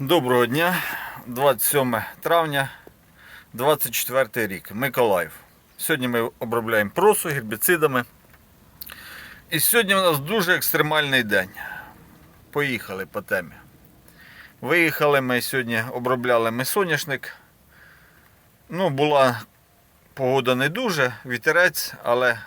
Доброго дня, 27 травня, 24 рік, Миколаїв. Сьогодні ми обробляємо просу гербіцидами. І сьогодні у нас дуже екстремальний день. Поїхали по темі. Виїхали ми сьогодні, обробляли ми соняшник. Ну, була погода не дуже, вітерець, але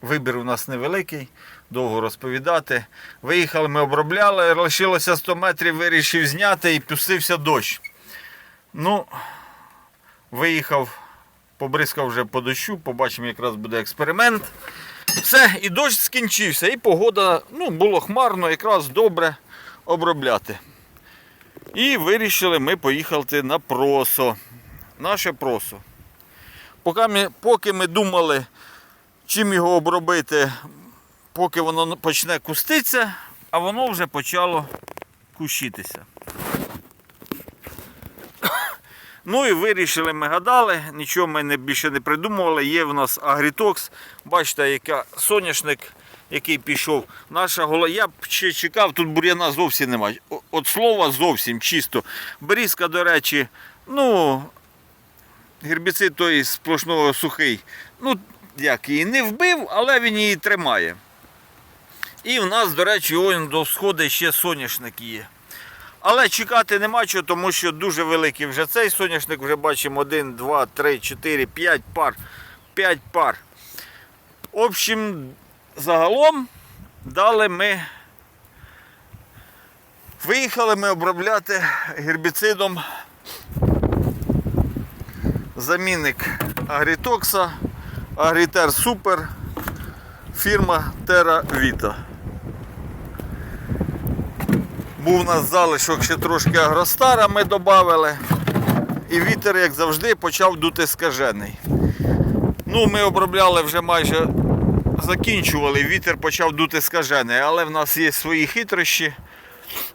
вибір у нас невеликий, довго розповідати. Виїхали, ми обробляли, лишилося 100 метрів, вирішив зняти і пустився дощ. Ну, виїхав, побризкав вже по дощу, побачимо, якраз буде експеримент. Все, і дощ скінчився, і погода, ну, було хмарно, якраз добре обробляти. І вирішили ми поїхати на просо. Наше просо. Поки ми, поки ми думали, чим його обробити, поки воно почне куститися, а воно вже почало кущитися. Ну і вирішили, ми гадали, нічого ми не, більше не придумували. Є в нас агрітокс. Бачите, яка соняшник, який пішов. Наша голова. Я б ще чекав, тут бур'яна зовсім немає. От слова зовсім чисто. Берізка, до речі, ну, гербіцид той сплошного сухий. Ну, як її не вбив, але він її тримає. І в нас, до речі, ось до сходу ще соняшник є. Але чекати нема чого, тому що дуже великий вже цей соняшник, вже бачимо 1, 2, 3, 4, 5 пар. 5 пар. В общем, загалом дали ми. Виїхали ми обробляти гербіцидом замінник Агрітокса, Агрітер Супер, фірма Terra Vita. Був у нас залишок ще трошки Агростара ми додали. І вітер, як завжди, почав дути скажений. Ну, ми обробляли вже майже закінчували, вітер почав дути скажений, але в нас є свої хитрощі.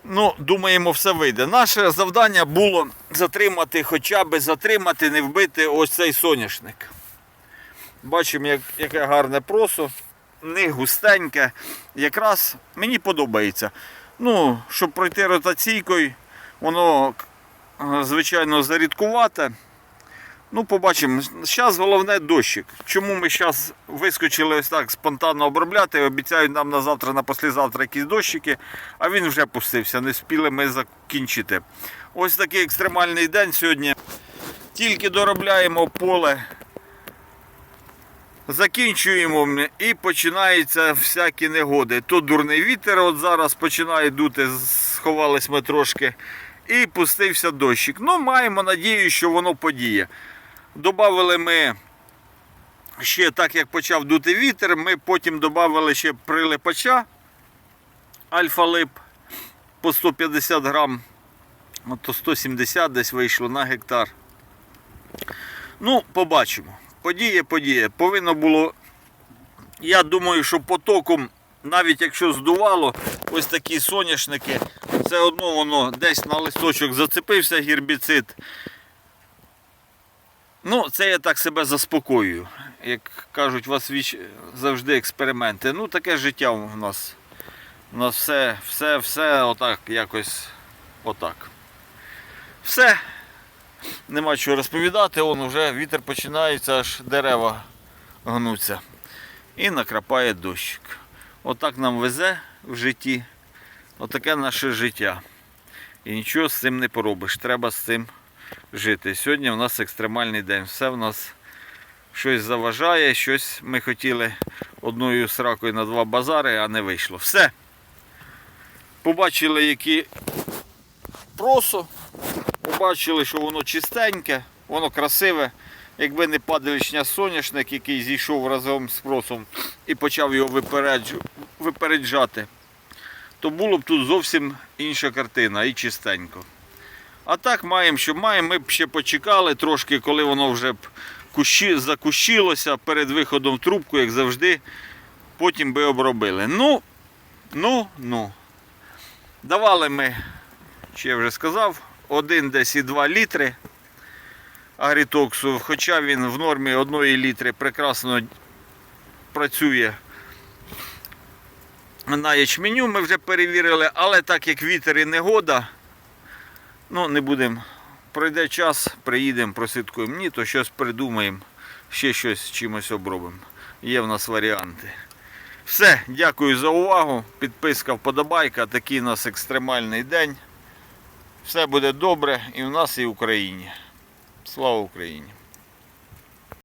Ну, думаємо, все вийде. Наше завдання було затримати, хоча б затримати, не вбити ось цей соняшник. Бачимо, як, яке гарне просо, не густеньке. Якраз мені подобається. Ну, щоб пройти ротаційкою, воно, е, звичайно, зарідкувате. Ну, побачимо. Зараз головне дощик. Чому ми зараз вискочили ось так спонтанно обробляти? Обіцяють нам на завтра, на послезавтра якісь дощики, а він вже пустився. Не спіли ми закінчити. Ось такий екстремальний день сьогодні. Тільки доробляємо поле, закінчуємо і починаються всякі негоди. То дурний вітер, от зараз починає дути, сховались ми трошки. І пустився дощик. Ну, маємо надію, що воно подіє. Добавили ми ще так, як почав дути вітер, ми потім додали ще прилипача альфа-лип по 150 грам, то 170 десь вийшло на гектар. Ну, побачимо. Подіє, подіє. Повинно було, я думаю, що потоком, навіть якщо здувало, ось такі соняшники, все одно воно десь на листочок зацепився гербіцид. Ну, це я так себе заспокоюю. Як кажуть, у вас віч... завжди експерименти. Ну, таке життя у нас. У нас все, все, все отак, якось отак. Все. Нема чого розповідати, он вже вітер починається, аж дерева гнуться. І накрапає дощик. Отак нам везе в житті. Отаке наше життя. І нічого з цим не поробиш. Треба з цим жити. Сьогодні у нас екстремальний день. Все в нас щось заважає, щось ми хотіли одною сракою на два базари, а не вийшло. Все. Побачили, які просо. Побачили, що воно чистеньке, воно красиве. Якби не падалічня соняшник, який зійшов разом з просом і почав його випереджати, то було б тут зовсім інша картина і чистенько. А так маємо, що маємо, ми б ще почекали трошки, коли воно вже б кущі, закущилося перед виходом в трубку, як завжди, потім би обробили. Ну, ну, ну. Давали ми, чи я вже сказав, один десь і 2 літри агрітоксу, хоча він в нормі 1 літри прекрасно працює на ячменю, ми вже перевірили, але так як вітер і негода, ну не будемо. Пройде час, приїдемо, прослідкуємо. Ні, то щось придумаємо, ще щось чимось обробимо. Є в нас варіанти. Все, дякую за увагу. Підписка, вподобайка. Такий у нас екстремальний день. Все буде добре і в нас, і в Україні. Слава Україні!